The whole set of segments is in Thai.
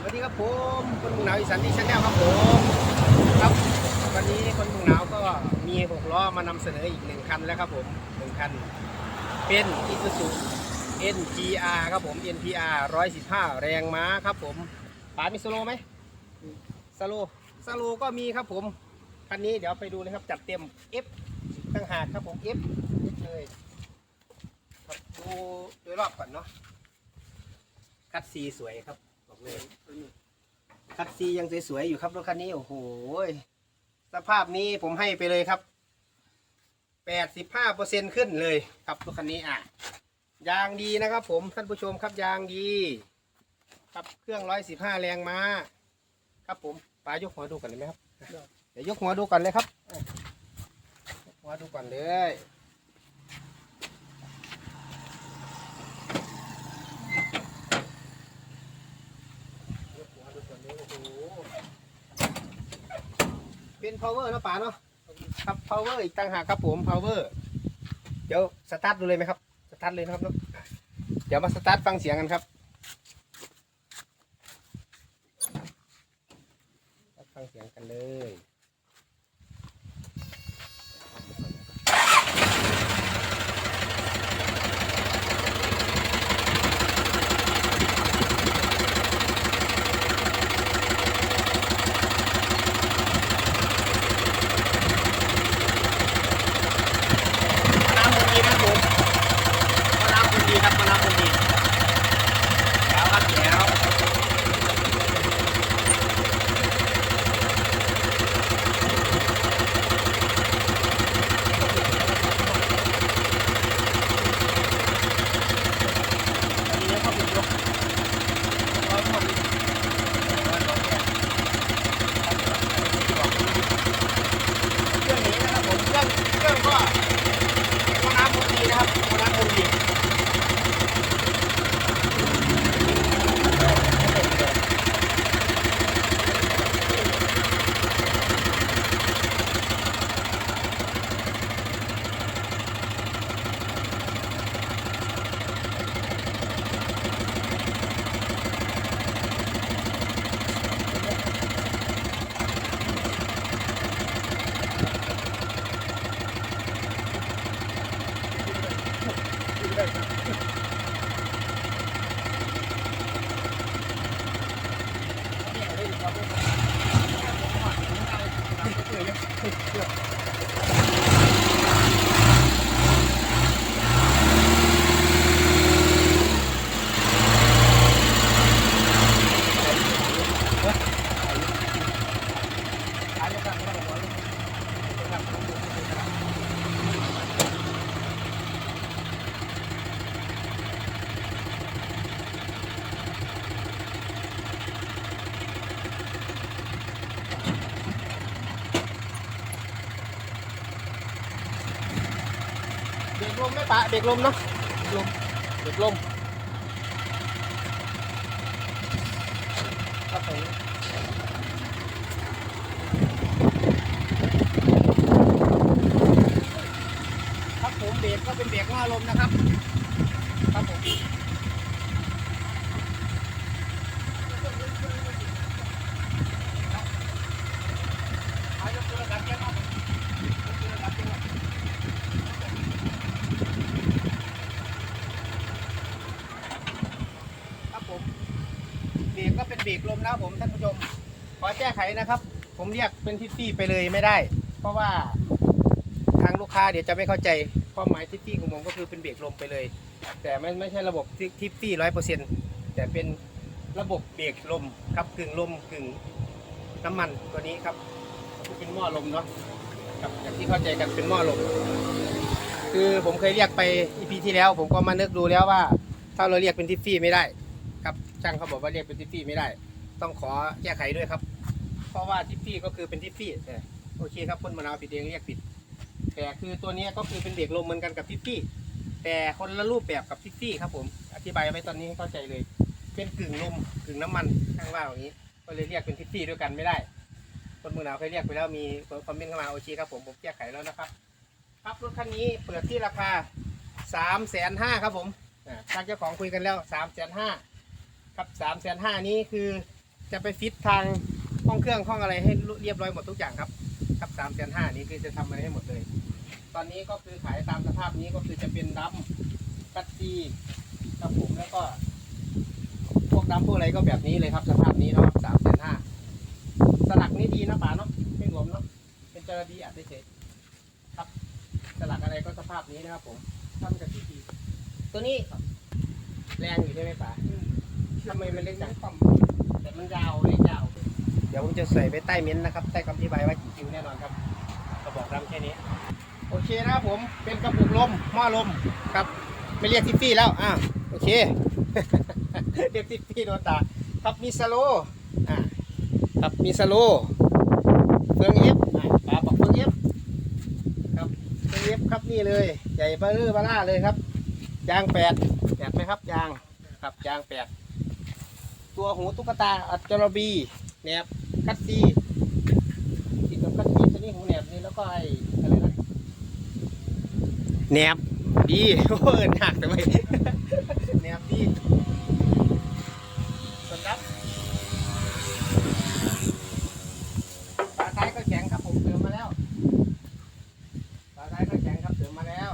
สวัสดีครับผมคนบุงหนาวอีสานที่ชาแนลครับผมครับ วันนี้คนบุงหนาวก็มีหกล้อมานำเสนออีกหนึ่งคันแล้วครับผมหนึ่งคัน เป็น Isuzu NPR ครับผม NPR 115 แรงม้าครับผมป๋ามีสโลไหมสโลสโลก็มีครับผมคันนี้เดี๋ยวไปดูเลยครับจัดเต็ม F ตั้งหากครับผม F เลยครับดูโดยรอบก่อนเนาะคัดซีสวยครับ เลยคัดซียังสวยๆอยู่ครับรถคันนี้โอ้โหสภาพนี้ผมให้ไปเลยครับแปดสิบห้าเปอร์เซ็นขึ้นเลยครับรถคันนี้อะยางดีนะครับ ผมท่านผู้ชมครับยางดีครับเครื่องร้อยสิบห้าแรงม้าครับผมปายกหัวดูก่อนเลยไหมครับเดี๋ยวยกหัวดูก่อนเลยครับอะยกหัวดูก่อนเลยยกหัวดูก่อนเลยโอ้โห เป็น power เนาะป๋าเนาะครับ power อีกต่างหากครับผม power เดี๋ยวสตาร์ทดูเลยไหมครับสตาร์ทเลยนะครับเนาะเดี๋ยวมาสตาร์ทฟังเสียงกันครับฟังเสียงกันเลย ลมไม่ปะเบรกลมเนาะลมเบรกลมครับผมครับผมเบรกก็เป็นเบรกหน้าลมนะครับผมเอายกตัวระดับแก้มเอายกตัวระดับแก้มเอา ครับผมเบรกก็ เบรกลมนะครับผมท่านผู้ชม ขอแก้ไขนะครับ ผมเรียกเป็นทิฟฟี่ไปเลยไม่ได้ เพราะว่าทางลูกค้าเดี๋ยวจะไม่เข้าใจความหมายทิฟฟี่ของผมก็คือเป็นเบรกลมไปเลย แต่ไม่ไม่ใช่ระบบทิฟฟี่ร้อยเปอร์เซ็นต์แต่เป็นระบบเบรกลมครับกึ่งลมกึ่งน้ำมันตัวนี้ครับเป็นหม้อลมเนาะครับอย่างที่เข้าใจกันเป็นหม้อลม คือผมเคยเรียกไป EP ที่แล้ว ผมก็มานึกดูแล้วว่า ถ้าเราเรียกเป็นทิฟฟี่ไม่ได้ ช่างเขาบอกว่าเรียกเป็นทิฟฟี่ไม่ได้ ต้องขอแก้ไขด้วยครับ เพราะว่าทิฟฟี่ก็คือเป็นทิฟฟี่แต่โอเคครับคนมะนาวผิดเองเรียกผิด แต่คือตัวนี้ก็คือเป็นเบรกลมเหมือนกันกับทิฟฟี่ แต่คนละรูปแบบกับทิฟฟี่ครับผม อธิบายไว้ตอนนี้ให้เข้าใจเลย เป็นกึ่งลมกึ่งน้ำมันข้างว่าอย่างนี้ ก็เลยเรียกเป็นทิฟฟี่ด้วยกันไม่ได้คนมือหนาวเคยเรียกไปแล้วมีคอมเมนต์เข้ามาโอเคครับผมผมแก้ไขแล้วนะครับ ครับรถคันนี้เปิดที่ราคาสามแสนห้าครับผมอ่าทางเจ้าของคุยกันแล้วสามแสนห้า ครับสามแสนห้านี้คือจะไปฟิตทางห้องเครื่องห้องอะไรให้เรียบร้อยหมดทุกอย่างครับ ครับสามแสนห้านี้คือจะทำอะไรให้หมดเลย ตอนนี้ก็คือขายตามสภาพนี้ก็คือจะเป็นดัมคัตซีครับผมแล้วก็พวกดัมพวกอะไรก็แบบนี้เลยครับ สภาพนี้เนาะสามแสนห้าสลักนี้ดีนะป๋าเนาะไม่หลวมเนาะเป็นเจอดีอัดเฉยครับ สลักอะไรก็สภาพนี้นะครับผมทำจากที่ดีตัวนี้แรงอยู่ใช่ไหมป๋า ทำไมมันเล็กจังแต่มันยาวเล็กยาว เดี๋ยวผมจะใส่ไปใต้เม้นต์นะครับ ใต้คำอธิบายว่ากี่คิวแน่นอนครับกระบอกดำแค่นี้ โอเคนะครับผม เป็นกระปุกลมหม้อลมครับ ไม่เรียกทิฟฟี่แล้ว อ่าโอเค เรียกทิฟฟี่โนตา ครับมีสโลว์อ่าครับมีสโลว์เฟืองเอฟอ่าปลาบอกเฟืองเอฟครับเฟืองเอฟครับนี่เลย ใหญ่เบอร์เบอร่าเลยครับ ยางแปดแปดไหมครับยาง ครับยางแปด ตัวหูตุ๊กตาอัจจรบีแหนบคัตซีติดกับคัตซีตัวนี้หูแหนบนี่แล้วก็ไอ้อะไรนะแหนบดีโอ้ยหนักทำไม แหนบดีส่วนรับฝาท้ายก็แข็งครับผมเติมมาแล้วฝาท้ายก็แข็งครับเติมมาแล้ว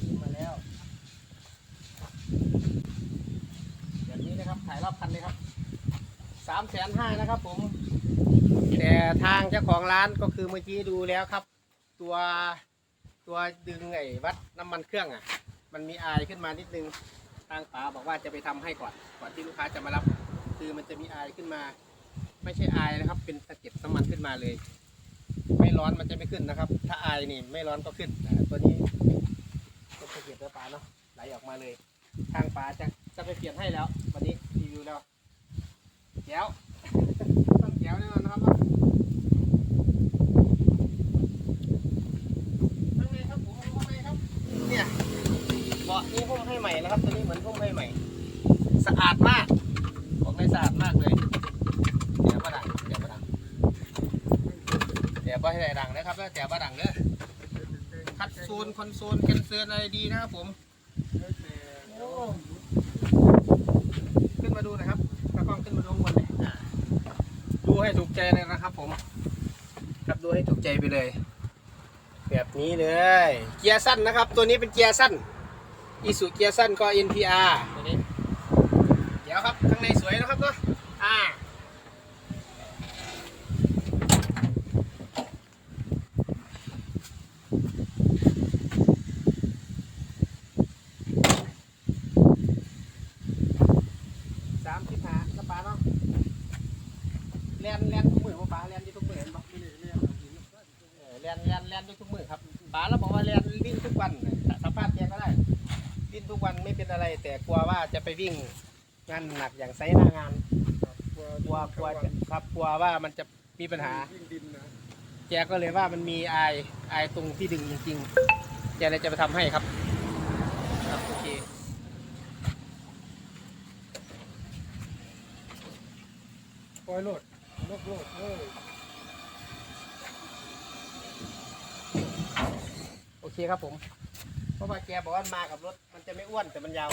เติมมาแล้วแบบนี้นะครับถ่ายรอบคันเลยครับสามแส นห้นะครับผม แต่ทางเจ้าของร้านก็คือเมื่อกี้ดูแล้วครับ ตัวตัวดึงไอ้วัดน้ำมันเครื่องอะ มันมีอายขึ้นมานิดนึงทางป๋าบอกว่าจะไปทำให้ก่อนก่อนที่ลูกค้าจะมารับ คือมันจะมีอายขึ้นมา ไม่ใช่อายนะครับ เป็นสะเก็ดน้ำมันขึ้นมาเลย ไม่ร้อนมันจะไม่ขึ้นนะครับ ถ้าอายนี่ไม่ร้อนก็ขึ้นอ่ตัวนี้เป็สะเก็ดเนื้อปลาเนาะไหลออกมาเลย ทางป๋าจะจะไปเปลี่ยนให้แล้ว วันนี้รีวิวแล้วแก้ว ต้องแก้วแน่นอนนะครับข้างในครับผมข้างในครับ เนี่ยเบาะนี้หุ้มให้ใหม่นะครับ ตัวนี้เหมือนหุ้มให้ใหม่ สะอาดมากบอกเลยสะอาดมากเลยเดี๋ยวประดังเดี๋ยวประดังเดี๋ยวประให้ได้ดังนะครับแล้วเดี๋ยวประดังเด้อคัดโซนคอนโซลแคนเซิร์นอะไรดีนะครับผมโอ้ขึ้นมาดูหนะครับตากล้องขึ้นมาดูข้างบนเลยอ่าดู ให้ถูกใจเลยนะครับ ผมครับดูให้ถูกใจไปเลย แบบนี้เลย เกียร์สั้นนะครับ ตัวนี้เป็นเกียร์สั้นอีสุเกียร์สั้นก็ NPR ตัวนี้ เดี๋ยวครับข้างในสวยนะครับเนาะ อ่า สามสิบห้ากระป๋าเนาะแลนแลนทุกมือป่ะป๋าแลนที่ทุกมือเห็นปะ เออเรียนเรียนเรียนด้วยทุกมือครับป๋าเราบอกว่าเรียนวิ่งทุกวันสัมภาษณ์แกก็ได้วิ่งทุกวันไม่ เป็นอะไร แต่กลัวว่าจะไปวิ่งงานหนักอย่างไซส์หน้างาน กลัวกลัวกลัวจะครับกลัวว่ามันจะมีปัญหายิ่งดินนะแกก็เลยว่ามันมีไอายอตรงที่ดึงจริงๆแกเลยจะไปทำให้ครับ ครับโอเคปล่อยโลดนกโลดเอ้ยโอเคครับผม เพราะว่าแกบอกว่ามากับรถ มันจะไม่อ้วนแต่มันยาว